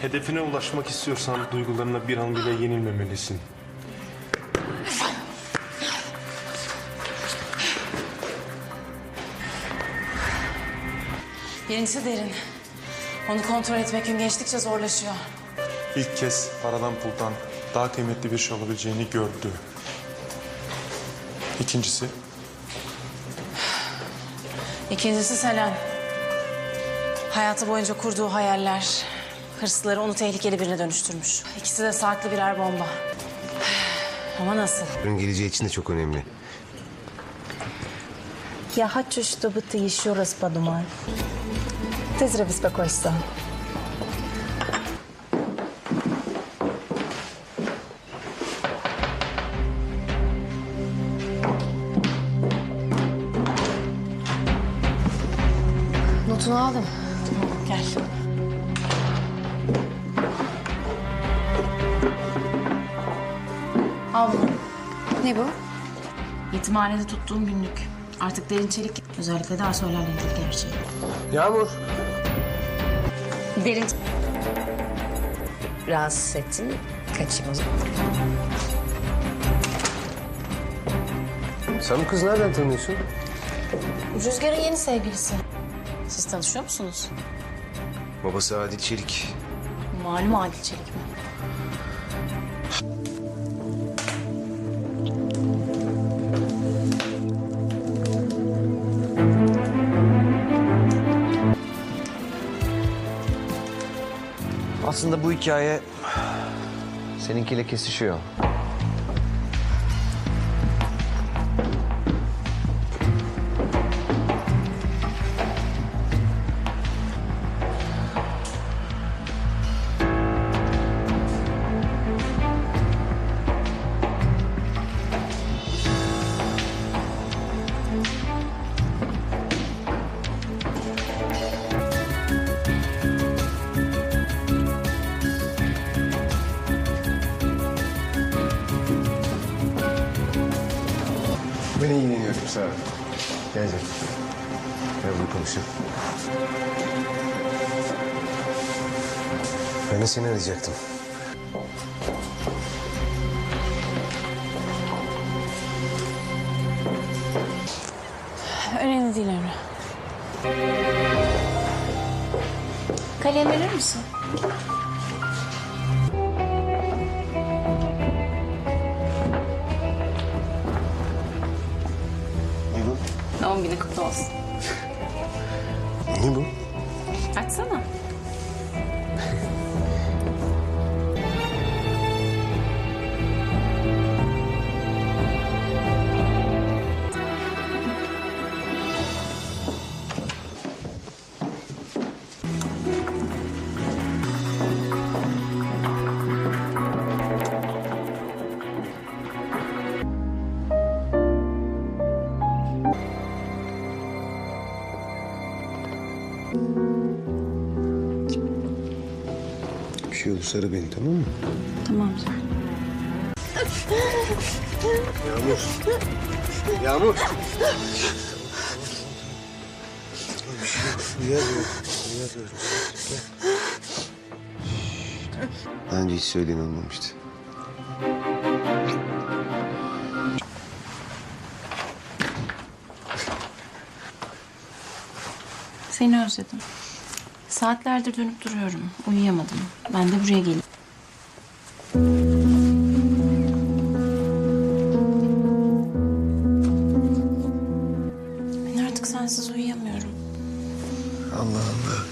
Hedefine ulaşmak istiyorsan duygularına bir an bile yenilmemelisin. Birincisi derin. Onu kontrol etmek gün geçtikçe zorlaşıyor. İlk kez paradan puldan daha kıymetli bir şey olabileceğini gördü. İkincisi İkincisi Selen. Hayatı boyunca kurduğu hayaller, hırsları onu tehlikeli birine dönüştürmüş. İkisi de sarklı birer bomba. Ama nasıl? Ürün geleceği için de çok önemli. Я хочу, чтобы ты еще раз подумал. Ты зря беспокойся. Notunu aldım. Gel. Al bunu. Ne bu? Yetimhanede tuttuğum günlük. Artık derin çelik. Özellikle de asoylarla ilgili gerçeği. Yağmur. Derin... Rahatsız ettin. Kaçayım o zaman. Sen bu kızı nereden tanıyorsun? Rüzgar'ın yeni sevgilisi. Siz tanışıyor musunuz? Babası Adil Çelik. Malum Adil Çelik Aslında bu hikaye seninkiyle kesişiyor. Gel canım. Gel bunu konuşalım. Ben de seni arayacaktım. Önemli değil Emre. Kalem verir misin? Doğum günü kutlu olsun. Ne bu? Açsana. Bir şey olursa ara beni tamam mı? Tamam. Yağmur. Yağmur. Yok. Uyarıyorum. Uyarıyorum. Daha önce hiç söyleyen olmamıştı. Seni özledim. Saatlerdir dönüp duruyorum. Uyuyamadım. Ben de buraya gelip. Ben artık sensiz uyuyamıyorum. Allah Allah.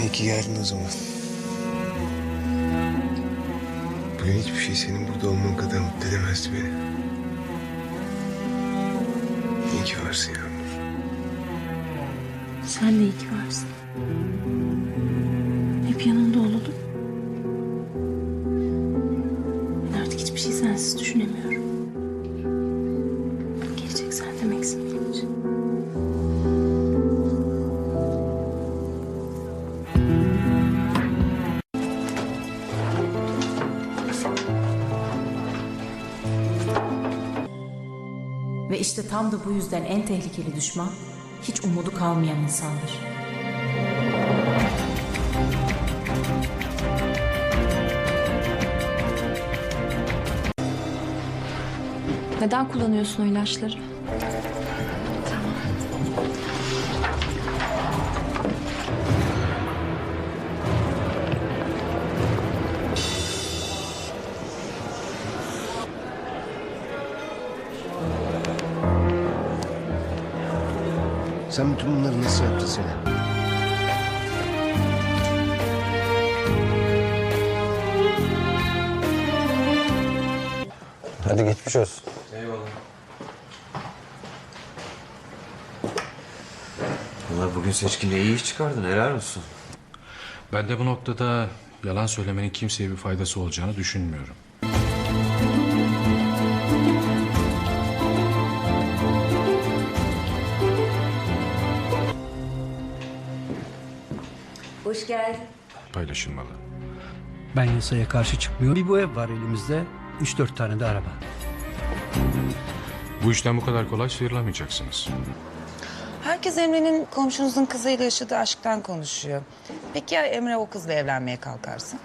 İyi ki geldin o zaman. Bugün hiçbir şey senin burada olman kadar mutlu edemezdi beni. Ki varsın Yağmur. Sen de iyi ki varsın. Hep yanımda olalım. Ben artık hiçbir şey sensiz düşünemiyorum. Gelecek sen demeksin İşte tam da bu yüzden en tehlikeli düşman hiç umudu kalmayan insandır. Neden kullanıyorsun o ilaçları? Sen bütün bunları nasıl yaptın Selen? Hadi geçmiş olsun. Valla bugün seçkinde iyi iş çıkardın. Helal olsun. Ben de bu noktada yalan söylemenin kimseye bir faydası olacağını düşünmüyorum. Hoş geldin. Paylaşılmalı. Ben yasaya karşı çıkmıyorum. Bir bu ev var elimizde. 3-4 tane de araba. Bu işten bu kadar kolay sıyrılamayacaksınız. Herkes Emre'nin komşunuzun kızıyla yaşadığı aşktan konuşuyor. Peki ya Emre o kızla evlenmeye kalkarsa?